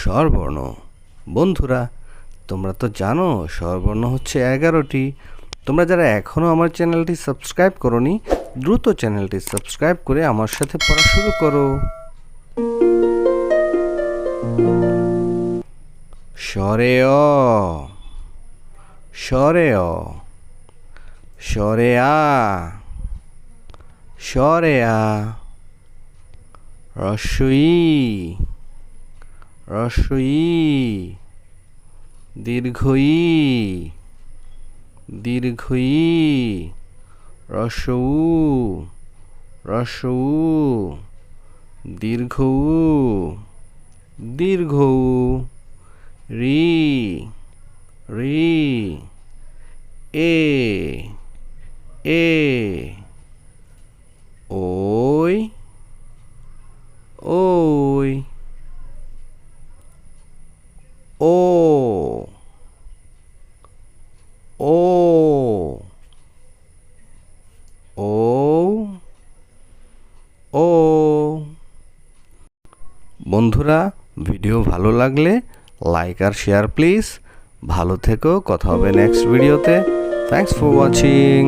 স্বরবর্ণ। বন্ধুরা, তোমরা তো জানো স্বরবর্ণ হচ্ছে এগারোটি। তোমরা যারা এখনও আমার চ্যানেলটি সাবস্ক্রাইব করনি, দ্রুত চ্যানেলটি সাবস্ক্রাইব করে আমার সাথে পড়া শুরু করো। স্বরে অ স্বরে অ স্বরে আ স্বরে আ রস্বই রস্বই দীর্ঘই দীর্ঘই রসৌ রসৌ দীর্ঘ দীর্ঘ রি রি এ এ ওই ওই। ও ও ও ও। বন্ধুরা, ভিডিও ভালো লাগলে লাইক আর শেয়ার প্লিজ ভালো থেকো, কথা হবে নেক্সট ভিডিওতে থ্যাংকস ফর ওয়াচিং